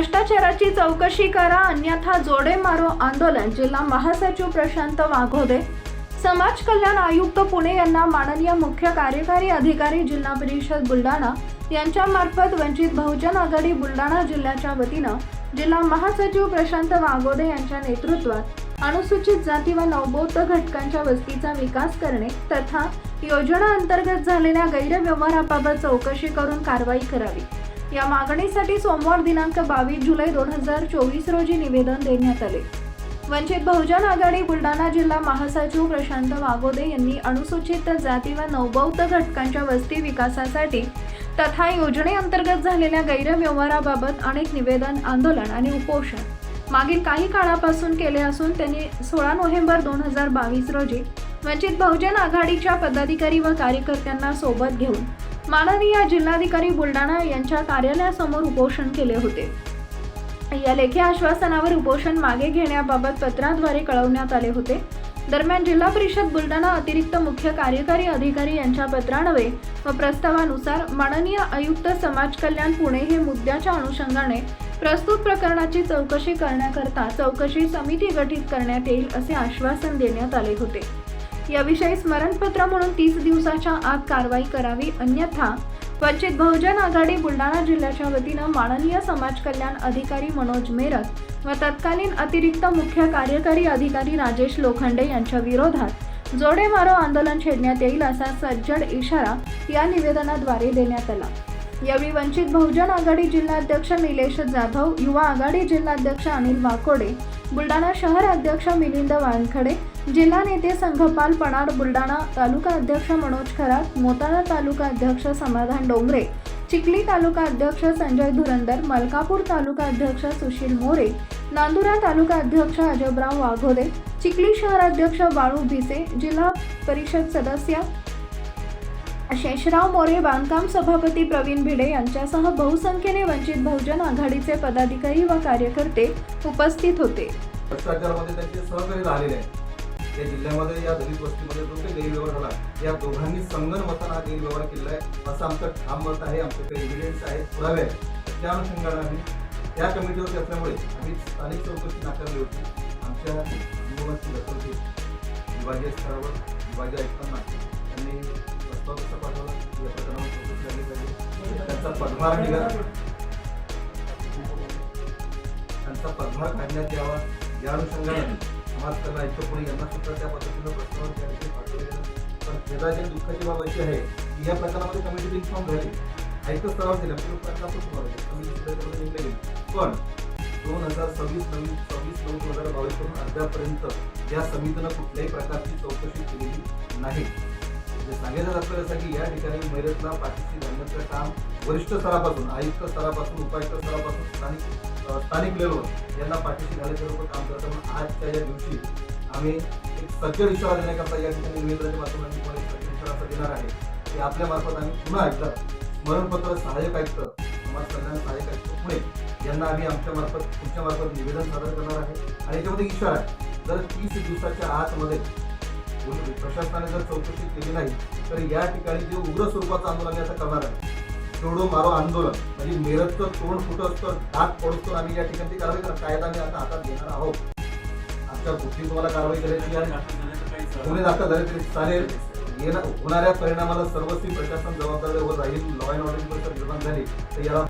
भ्रष्टाचाराची चौकशी करा अन्यथा जोडे मारो आंदोलन जिल्हा महासचिव प्रशांत वाघोदे. समाज कल्याण आयुक्त पुणे यांना माननीय मुख्य कार्यकारी अधिकारी जिल्हा परिषद बुलढाणा यांच्यामार्फत वंचित बहुजन आघाडी बुलढाणा जिल्ह्याच्या वतीनं जिल्हा महासचिव प्रशांत वाघोदे यांच्या नेतृत्वात अनुसूचित जाती व नवबौद्ध घटकांच्या वस्तीचा विकास करणे तथा योजना अंतर्गत झालेल्या गैरव्यवहाराबाबत चौकशी करून कारवाई करावी. या मागणीसाठी सोमवार दिनांक बावीस जुलै दोन हजार चोवीस रोजी निवेदन देण्यात आले. वंचित बहुजन आघाडी बुलढाणा जिल्हा महासचिव प्रशांत वागोदे यांनी अनुसूचित जाती व नवबौद्ध घटकांच्या वस्ती विकासासाठी तथा योजनेअंतर्गत झालेल्या गैरव्यवहाराबाबत अनेक निवेदन आंदोलन आणि उपोषण मागील काही काळापासून केले असून त्यांनी सोळा नोव्हेंबर दोन हजार बावीस रोजी वंचित बहुजन आघाडीच्या पदाधिकारी व कार्यकर्त्यांना सोबत घेऊन माननीय जिल्हाधिकारी बुलढाणा यांच्या कार्यालयासमोर उपोषण केले होते. या लेखी आश्वासनावर उपोषण मागे घेण्याबाबत पत्राद्वारे कळवण्यात आले होते. दरम्यान जिल्हा परिषद बुलढाणा अतिरिक्त मुख्य कार्यकारी अधिकारी यांच्या पत्रान्वये व प्रस्तावानुसार माननीय आयुक्त समाज कल्याण पुणे हे मुद्द्याच्या अनुषंगाने प्रस्तुत प्रकरणाची चौकशी करण्याकरता चौकशी समिती गठीत करण्यात येईल असे आश्वासन देण्यात आले होते. याविषयी स्मरणपत्र म्हणून तीस दिवसाच्या आत कारवाई करावी अन्यथा वंचित बहुजन आघाडी बुलढाणा जिल्ह्याच्या वतीनं माननीय समाज कल्याण अधिकारी मनोज मेरत व तत्कालीन अतिरिक्त मुख्य कार्यकारी अधिकारी राजेश लोखंडे यांच्या विरोधात जोडे मारो आंदोलन छेडण्यात येईल असा सज्जड इशारा या निवेदनाद्वारे देण्यात आला. यावेळी वंचित बहुजन आघाडी जिल्हाध्यक्ष निलेश जाधव युवा आघाडी जिल्हाध्यक्ष अनिल वाकोडे बुलढाणा शहर अध्यक्ष मिलिंद वानखडे जिल्हा नेते संघपाल पणाड बुलढाणा तालुका अध्यक्ष मनोज खरात मोताळा तालुका अध्यक्ष समाधान डोंगरे चिखली तालुका अध्यक्ष संजय धुरंदर मलकापूर तालुका अध्यक्ष सुशील मोरे नांदुरा तालुका अध्यक्ष अजबराव वाघोदे चिखली शहर अध्यक्ष बाळू भिसे जिल्हा परिषद सदस्य शेषराव मोरे बांधकाम सभापती प्रवीण भिडे यांच्यासह बहुसंख्येने वंचित बहुजन आघाडीचे पदाधिकारी व कार्यकर्ते उपस्थित होते. भ्रष्टाचारामध्ये त्यांचे सहकारी झालेले आहेत. या जिल्ह्यामध्ये या दलित वस्तीमध्ये जो काही गैरव्यवहार झाला या दोघांनी संगनमतानं हा गैरव्यवहार केला आहे. असं आमचं ठाम मत आहे आमच्याकडे एव्हिडन्स आहे पुरावे आहेत. त्या अनुषंगाने आम्ही त्या कमिटीवरती असल्यामुळे आम्ही स्थानिक चौकशी नाकारली होती. आमच्या अनुभवाची दखल विभागीय स्तरावर विभागीय आयुक्तांना त्यांनी प्रस्ताव कसा पाठवला या प्रकरणावर चौकशी झाली पाहिजे. त्यांचा पदभार निघाला त्यांचा पदभार काढण्यात यावा. या अनुषंगाने समाज कल्याण आयुक्त पुणे यांना सुद्धा त्या पद्धतीनं प्रस्ताव त्या ठिकाणी पण खेदाची दुःखाची बाब अशी आहे की या प्रकारामध्ये कमिटी इन्फॉर्म झाली आयुक्त स्तरावर दिला पण प्रकरण कमिटी सुद्धा गेली पण दोन हजार सव्वीस नवीन सव्वीस नऊ दोन हजार बावीस करून अद्यापर्यंत या समितीनं कुठल्याही प्रकारची चौकशी केलेली नाही. म्हणजे सांगायचं तात्पर्य असं की या ठिकाणी मैरतला पाठीशी घालण्याचं काम वरिष्ठ स्तरापासून आयुक्त स्तरापासून उपायुक्त स्तरापासून स्थानिक स्थानिक लेवलवर यांना पाठीशी घालायचं लोक काम करतात म्हणून आजच्या या दिवशी आम्ही एक सज्जड इशारा देण्याकरता या ठिकाणी निवेदनाच्या माध्यमातून तुम्हाला एक सज्जड इशारा देणार आहे. ते आपल्या मार्फत आम्ही पुन्हा एकदा स्मरणपत्र सहाय्यक आयुक्त समाज कल्याण सहाय्यक आयुक्त पुणे यांना आम्ही आमच्या मार्फत तुमच्या मार्फत निवेदन सादर करणार आहे. आणि याच्यामध्ये इशारा आहे. जर तीस दिवसाच्या आतमध्ये प्रशासनाने जर चौकशी केली नाही तर या ठिकाणी जे उग्र स्वरूपाचं आंदोलन आम्ही आता करणार आहे. जोडो मारो आंदोलन. म्हणजे मेरजचं तोंड फुटत दात पडतो आम्ही या ठिकाणी कारवाई करा कायदा आम्ही आता हातात घेणार आहोत. आमच्या गोष्टी तुम्हाला कारवाई करायची आहे. गुन्हे दाखल झाले तरी चालेल. येणं होणाऱ्या परिणामाला सर्वस्वी प्रशासन जबाबदार व राहील लॉ अँड ऑर्डर निर्माण झाली. तर याला